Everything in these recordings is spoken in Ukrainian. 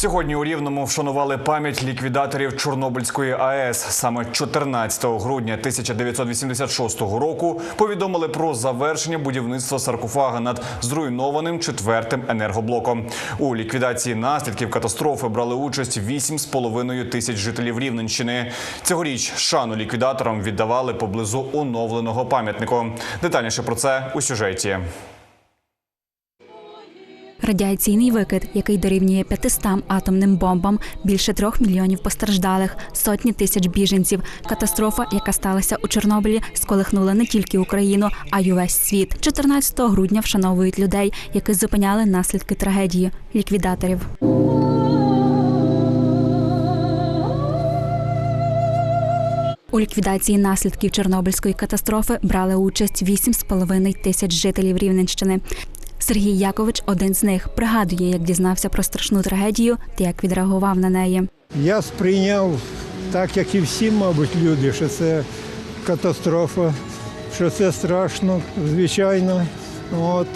Сьогодні у Рівному вшанували пам'ять ліквідаторів Чорнобильської АЕС. Саме 14 грудня 1986 року повідомили про завершення будівництва саркофага над зруйнованим четвертим енергоблоком. У ліквідації наслідків катастрофи брали участь 8,5 тисяч жителів Рівненщини. Цьогоріч шану ліквідаторам віддавали поблизу оновленого пам'ятнику. Детальніше про це у сюжеті. Радіаційний викид, який дорівнює 500 атомним бомбам, більше трьох мільйонів постраждалих, сотні тисяч біженців. Катастрофа, яка сталася у Чорнобилі, сколихнула не тільки Україну, а й увесь світ. 14 грудня вшановують людей, які зупиняли наслідки трагедії ліквідаторів. У ліквідації наслідків Чорнобильської катастрофи брали участь 8,5 тисяч жителів Рівненщини. Сергій Якович один з них пригадує, як дізнався про страшну трагедію та як відреагував на неї. Я сприйняв так, як і всі, мабуть, люди, що це катастрофа, що це страшно, звичайно. От.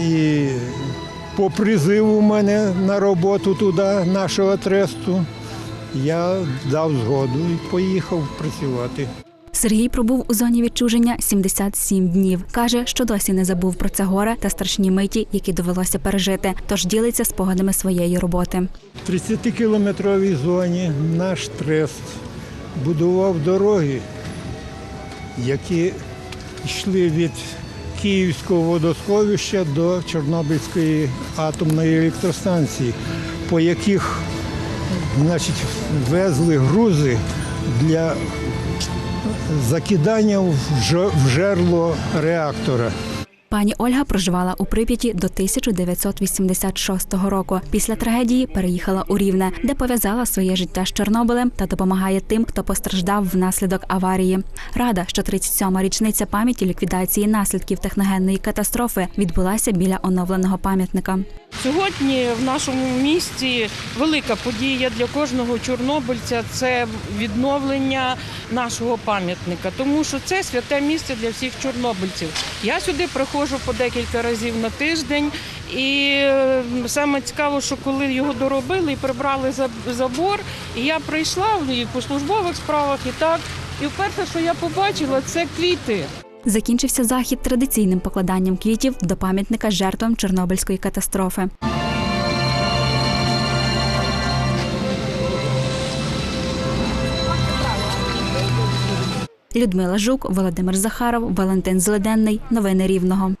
І по призиву мене на роботу туди, нашого тресту, я дав згоду і поїхав працювати. Сергій пробув у зоні відчуження 77 днів. каже, що досі не забув про це горе та страшні миті, які довелося пережити. Тож ділиться спогадами своєї роботи. В 30-кілометровій зоні наш трест будував дороги, які йшли від Київського водосховища до Чорнобильської атомної електростанції, по яких значить, везли грузи для закидання в жерло реактора. Пані Ольга проживала у Прип'яті до 1986 року. Після трагедії переїхала у Рівне, де пов'язала своє життя з Чорнобилем та допомагає тим, хто постраждав внаслідок аварії. Рада, що 37-ма річниця пам'яті ліквідації наслідків техногенної катастрофи відбулася біля оновленого пам'ятника. Сьогодні в нашому місті велика подія для кожного чорнобильця це відновлення нашого пам'ятника, тому що це святе місце для всіх чорнобильців. Я сюди приходжу по декілька разів на тиждень, і е, саме цікаво, що коли його доробили і прибрали забор, і я прийшла і по службових справах, і так. І вперше, що я побачила, це квіти. Закінчився захід традиційним покладанням квітів до пам'ятника жертвам Чорнобильської катастрофи. Людмила Жук, Володимир Захаров, Валентин Зледенний. Новини Рівного.